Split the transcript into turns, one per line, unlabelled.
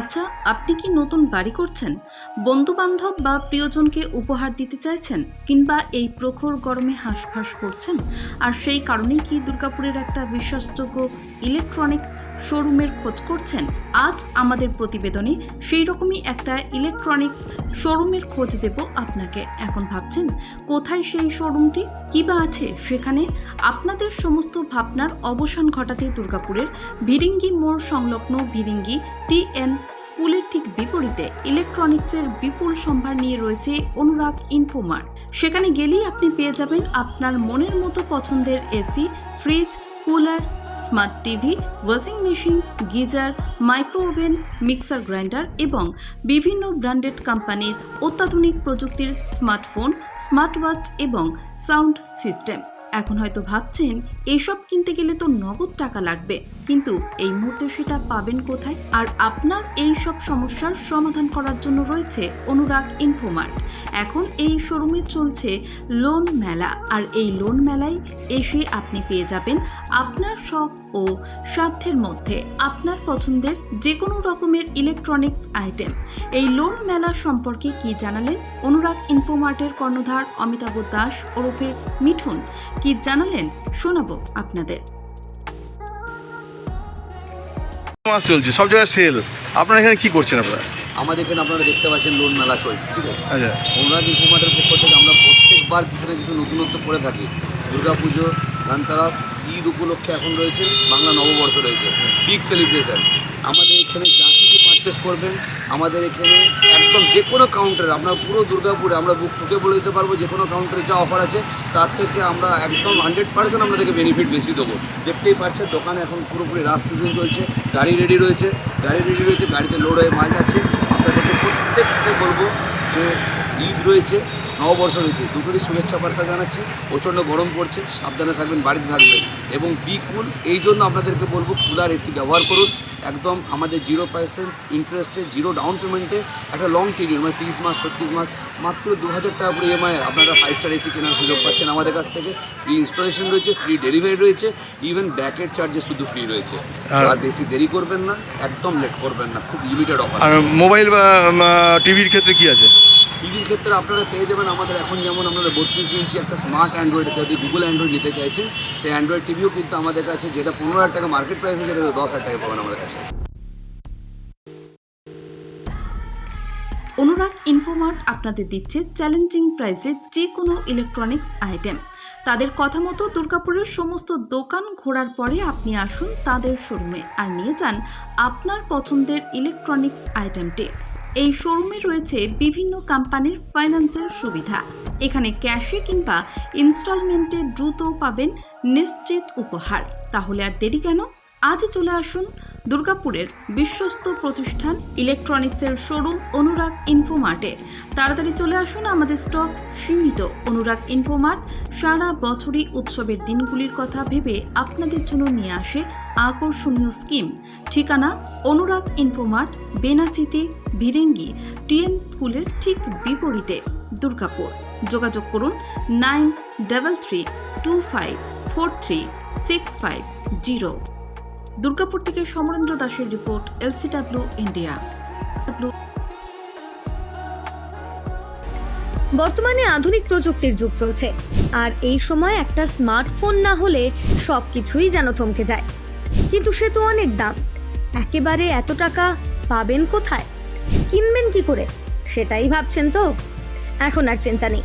আচ্ছা আপনি কি নতুন বাড়ি করছেন? বন্ধু বান্ধব বা প্রিয়জনকে উপহার দিতে চাইছেন কিংবা এই প্রখর গরমে হাঁসফাঁস করছেন? আর সেই কারণেই কি দুর্গাপুরের একটা বিশ্বাসযোগ্য ইলেকট্রনিক্স শোরুমের খোঁজ করছেন? আজ আমাদের প্রতিবেদনে সেই রকমই একটা ইলেকট্রনিক্স শোরুমের খোঁজ দেব আপনাকে। এখন ভাবছেন, কোথায় সেই শোরুমটি? কী বা আছে সেখানে? আপনাদের সমস্ত ভাবনার অবসান ঘটাতে দুর্গাপুরের ভিরিঙ্গি মোড় সংলগ্ন ভিরিঙ্গি টি এন স্কুলের ঠিক বিপরীতে ইলেকট্রনিক্সের বিপুল সম্ভার নিয়ে রয়েছে অনুরাগ ইনফোমার্ট সেখানে গেলেই আপনি পেয়ে যাবেন আপনার মনের মতো পছন্দের AC fridge cooler smart TV washing machine geyser micro oven mixer grinder এবং বিভিন্ন ব্র্যান্ডেড কোম্পানির অত্যাধুনিক প্রযুক্তির স্মার্টফোন স্মার্ট ওয়াচ এবং সাউন্ড সিস্টেম এখন হয়তো ভাবছেন এসব কিনতে গেলে তো নগদ টাকা লাগবে। কিন্তু এই মুহূর্তে সেটা পাবেন কোথায়? আর আপনার এই সব সমস্যার সমাধান করার জন্য রয়েছে অনুরাগ ইনফোমার্ট। এখন এই শোরুমে চলছে লোন মেলা, আর এই লোন মেলায় এসে আপনি পেয়ে যাবেন আপনার শখ ও সাধ্যের মধ্যে আপনার পছন্দের যে কোনো রকমের ইলেকট্রনিক্স আইটেম। এই লোন মেলা সম্পর্কে কি জানালেন অনুরাগ ইনফোমার্টের কর্ণধার অমিতাভ দাস ওরফে মিঠুন? কি জানালেন শোনাবো আপনাদের।
মাস চলছে সব জায়গায় সেল আপনারা এখানে কি করছেন আপনারা?
আমাদের এখানে আপনারা দেখতে পাচ্ছেন লোন মেলা চলছে ঠিক আছে?
আচ্ছা।
অনুরাগ ইনফোমার্টের পক্ষ থেকে আমরা প্রত্যেকবার কিছু না কিছু নতুনত্ব করে থাকি। দুর্গাপুজো ধানতারাস ঈদ উপলক্ষে এখন রয়েছে বাংলা নববর্ষ রয়েছে। বিগ সেলিব্রেশন আমাদের এখানে যা পারচেস করবেন, আমাদের এখানে একদম যে কোনো কাউন্টারে আমরা পুরো দুর্গাপুরে, আমরা বুক ঠুকে বলে দিতে পারব যে কোনো কাউন্টারে যা অফার আছে, তার থেকে আমরা একদম হান্ড্রেড পার্সেন্ট আপনাদেরকে বেনিফিট বেশি দেবো। দেখতেই পাচ্ছেন, দোকানে এখন পুরোপুরি রাস সিজন চলছে, গাড়ি রেডি রয়েছে, গাড়ি রেডি রয়েছে, গাড়িতে লোড হয়ে মাল যাচ্ছে। আপনাদেরকে প্রত্যেককে বলব যে ঈদ রয়েছে, নববর্ষ রয়েছে, দুটোরই শুভেচ্ছা বার্তা জানাচ্ছি, প্রচণ্ড গরম পড়ছে, সাবধানে থাকবেন, বাড়িতে থাকবেন। এবং বি কুল এই জন্য আপনাদেরকে বলব কুলার এসি ব্যবহার করুন। একদম আমাদের জিরো পার্সেন্ট ইন্টারেস্টে জিরো ডাউন পেমেন্টে একটা লং পিরিয়ড মানে তিরিশ মাস ছত্রিশ মাস মাত্র দু হাজার টাকা করে ইএমআই আপনারা ফাইভ স্টার এসি কেনার সুযোগ পাচ্ছেন আমাদের কাছ থেকে। ফ্রি ইনস্টলেশন রয়েছে ফ্রি ডেলিভারি রয়েছে ইভেন ব্যাকের চার্জেস শুধু ফ্রি রয়েছে।
আর-
আর বেশি দেরি করবেন না একদম লেট করবেন না খুব লিমিটেড অফার
আর মোবাইল বা টিভির ক্ষেত্রে কি আছে?
টিভির ক্ষেত্রে আপনারা পেয়ে যাবেন আমাদের এখন যেমন আপনারা বত্রিশ ইঞ্চি একটা স্মার্ট অ্যান্ড্রয়েড যদি গুগল অ্যান্ড্রয়েড নিতে চাইছেন সেই অ্যান্ড্রয়েড টিভিও কিন্তু আমাদের কাছে যেটা পনেরো হাজার টাকা মার্কেট প্রাইস যেটা দশ হাজার টাকা পাবেন আমাদের কাছে।
অনুরাগ ইনফোমার্ট আপনাদের দিচ্ছে চ্যালেঞ্জিং প্রাইসে যে কোনো ইলেকট্রনিক্স আইটেম তাদের কথা মতো দুর্গাপুরের সমস্ত দোকান ঘোরার পরে আপনি আসুন তাদের শোরুমে আর নিয়ে যান আপনার পছন্দের ইলেকট্রনিক্স আইটেমটি এই শোরুমে রয়েছে বিভিন্ন কোম্পানির ফাইন্যান্সের সুবিধা। এখানে ক্যাশে কিংবা ইনস্টলমেন্টে দ্রুত পাবেন নিশ্চিত উপহার। তাহলে আর দেরি কেন? আজই চলে আসুন দুর্গাপুরের বিশ্বস্ত প্রতিষ্ঠান ইলেকট্রনিক্সের শোরুম অনুরাগ ইনফোমার্টে। তাড়াতাড়ি চলে আসুন আমাদের স্টক সীমিত। অনুরাগ ইনফোমার্ট সারা বছরই উৎসবের দিনগুলির কথা ভেবে আপনাদের জন্য নিয়ে আসে আকর্ষণীয় স্কিম। ঠিকানা অনুরাগ ইনফোমার্ট, বেনাচিতি, ভিরেঙ্গি, টিএম স্কুলের ঠিক বিপরীতে, দুর্গাপুর। যোগাযোগ করুন nine double three two five four three six five zero. Durgapur থেকে সমরেন্দ্র দাসের রিপোর্ট, এলসিডাব্লিউ ইন্ডিয়া।
বর্তমানে আধুনিক প্রযুক্তির যুগ চলছে, আর এই সময় একটা স্মার্টফোন না হলে সব কিছুই যেন থমকে যায়। কিন্তু সে তো অনেক দাম, একেবারে এত টাকা পাবেন কোথায়? কিনবেন কি করে? সেটাই ভাবছেন তো? এখন আর চিন্তা নেই।